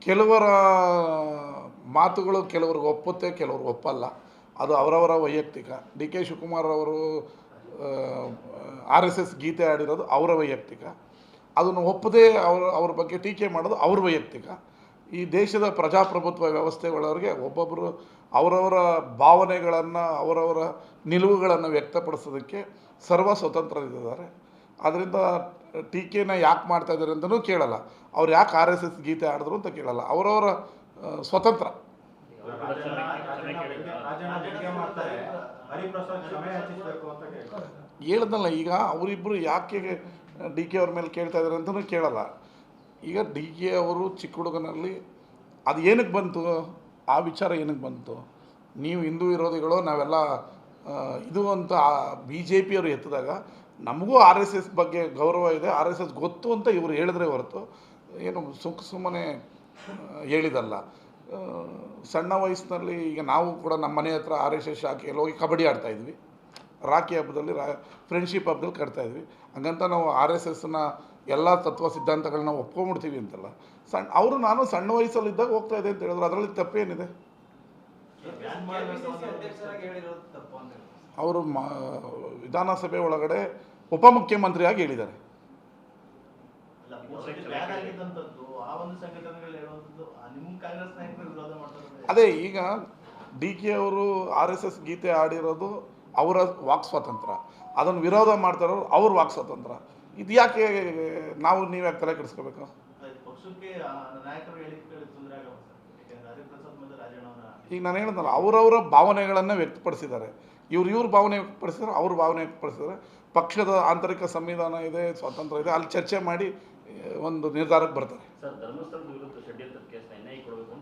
ಕೆಲವರ ಮಾತುಗಳು ಕೆಲವ್ರಿಗೆ ಒಪ್ಪುತ್ತೆ, ಕೆಲವ್ರಿಗೆ ಒಪ್ಪಲ್ಲ. ಅದು ಅವರವರ ವೈಯಕ್ತಿಕ. ಡಿ ಕೆ ಶಿವಕುಮಾರ್ ಅವರು ಆರ್ ಎಸ್ ಎಸ್ ಗೀತೆ ಆಡಿರೋದು ಅವರ ವೈಯಕ್ತಿಕ. ಅದನ್ನು ಒಪ್ಪದೇ ಅವರ, ಅವ್ರ ಬಗ್ಗೆ ಟೀಕೆ ಮಾಡೋದು ಅವ್ರ ವೈಯಕ್ತಿಕ. ಈ ದೇಶದ ಪ್ರಜಾಪ್ರಭುತ್ವ ವ್ಯವಸ್ಥೆಗಳವ್ರಿಗೆ ಒಬ್ಬೊಬ್ಬರು ಅವರವರ ಭಾವನೆಗಳನ್ನು, ಅವರವರ ನಿಲುವುಗಳನ್ನು ವ್ಯಕ್ತಪಡಿಸೋದಕ್ಕೆ ಸರ್ವ ಸ್ವತಂತ್ರರಿದ್ದಾರೆ. ಅದರಿಂದ ಟೀಕೆನ ಯಾಕೆ ಮಾಡ್ತಾ ಇದ್ದಾರೆ ಅಂತಲೂ ಕೇಳಲ್ಲ. ಅವ್ರು ಯಾಕೆ ಆರ್ ಎಸ್ ಎಸ್ ಗೀತೆ ಆಡಿದ್ರು ಅಂತ ಕೇಳಲ್ಲ. ಅವರವರ ಸ್ವತಂತ್ರ. ಹೇಳ್ದಲ್ಲ ಈಗ ಅವರಿಬ್ಬರು ಯಾಕೆ ಡಿ ಕೆ ಅವ್ರ ಮೇಲೆ ಕೇಳ್ತಾ ಇದ್ದಾರೆ ಅಂತಲೂ ಕೇಳಲ್ಲ. ಈಗ ಡಿ ಕೆ ಅವರು ಚಿಕ್ಕ ಹುಡುಗನಲ್ಲಿ, ಅದು ಏನಕ್ಕೆ ಬಂತು? ಆ ವಿಚಾರ ಏನಕ್ಕೆ ಬಂತು? ನೀವು ಹಿಂದೂ ವಿರೋಧಿಗಳು, ನಾವೆಲ್ಲ ಇದು ಅಂತ ಬಿ ಜೆ ಪಿಯವರು ಎತ್ತಿದಾಗ ನಮಗೂ ಆರ್ ಎಸ್ ಎಸ್ ಬಗ್ಗೆ ಗೌರವ ಇದೆ. ಆರ್ ಎಸ್ ಎಸ್ ಗೊತ್ತು ಅಂತ ಇವರು ಹೇಳಿದ್ರೆ ಹೊರತು ಏನು ಸುಖ ಸುಮ್ಮನೆ ಹೇಳಿದಲ್ಲ. ಸಣ್ಣ ವಯಸ್ಸಿನಲ್ಲಿ ಈಗ ನಾವು ಕೂಡ ನಮ್ಮ ಮನೆ ಹತ್ರ ಆರ್ ಎಸ್ ಎಸ್ ಶಾಖೆಯಲ್ಲಿ ಹೋಗಿ ಕಬಡ್ಡಿ ಆಡ್ತಾ ಇದ್ವಿ. ರಾಖಿ ಹಬ್ಬದಲ್ಲಿ, ರಾ ಫ್ರೆಂಡ್ಶಿಪ್ ಹಬ್ಬದಲ್ಲಿ ಕಟ್ತಾ ಇದ್ವಿ. ಹಂಗಂತ ನಾವು ಆರ್ ಎಸ್ ಎಸ್ನ ಎಲ್ಲ ತತ್ವ ಸಿದ್ಧಾಂತಗಳನ್ನ ಒಪ್ಕೊಂಡ್ಬಿಡ್ತೀವಿ ಅಂತಲ್ಲ. ಸಣ್ಣ ಅವರು ನಾನು ಸಣ್ಣ ವಯಸ್ಸಲ್ಲಿದ್ದಾಗ ಹೋಗ್ತಾ ಇದೆ ಅಂತ ಹೇಳಿದ್ರು. ಅದರಲ್ಲಿ ತಪ್ಪೇನಿದೆ? ಅವರು ಮಾ ವಿಧಾನಸಭೆ ಒಳಗಡೆ ಉಪಮುಖ್ಯಮಂತ್ರಿಯಾಗಿ ಹೇಳಿದ್ದಾರೆ. ಅದೇ ಈಗ ಡಿ ಕೆ ಅವರು ಆರ್ ಎಸ್ ಎಸ್ ಗೀತೆ ಆಡಿರೋದು ಅವರ ವಾಕ್ ಸ್ವಾತಂತ್ರ್ಯ. ಅದನ್ನು ವಿರೋಧ ಮಾಡ್ತಾರೋ ಅವ್ರ ವಾಕ್ ಸ್ವಾತಂತ್ರ್ಯ. ಇದು ಯಾಕೆ ನಾವು ನೀವ್ಯಾಕೆ ತಲೆ ಕೆಡಿಸ್ಕೋಬೇಕು? ಈಗ ನಾನು ಹೇಳಿದ್ನಲ್ಲ ಅವರವರ ಭಾವನೆಗಳನ್ನು ವ್ಯಕ್ತಪಡಿಸಿದ್ದಾರೆ. ಇವ್ರು ಇವ್ರ ಭಾವನೆ ವ್ಯಕ್ತಪಡಿಸಿದ್ರು ಅವ್ರ ಭಾವನೆ ವ್ಯಕ್ತಪಡಿಸಿದ್ರೆ ಪಕ್ಷದ ಆಂತರಿಕ ಸಂವಿಧಾನ ಇದೆ, ಸ್ವಾತಂತ್ರ್ಯ ಇದೆ, ಅಲ್ಲಿ ಚರ್ಚೆ ಮಾಡಿ, ಒಂದು ನಿರ್ಧಾರಕ್ಕೆ ಬರ್ತಾರೆ.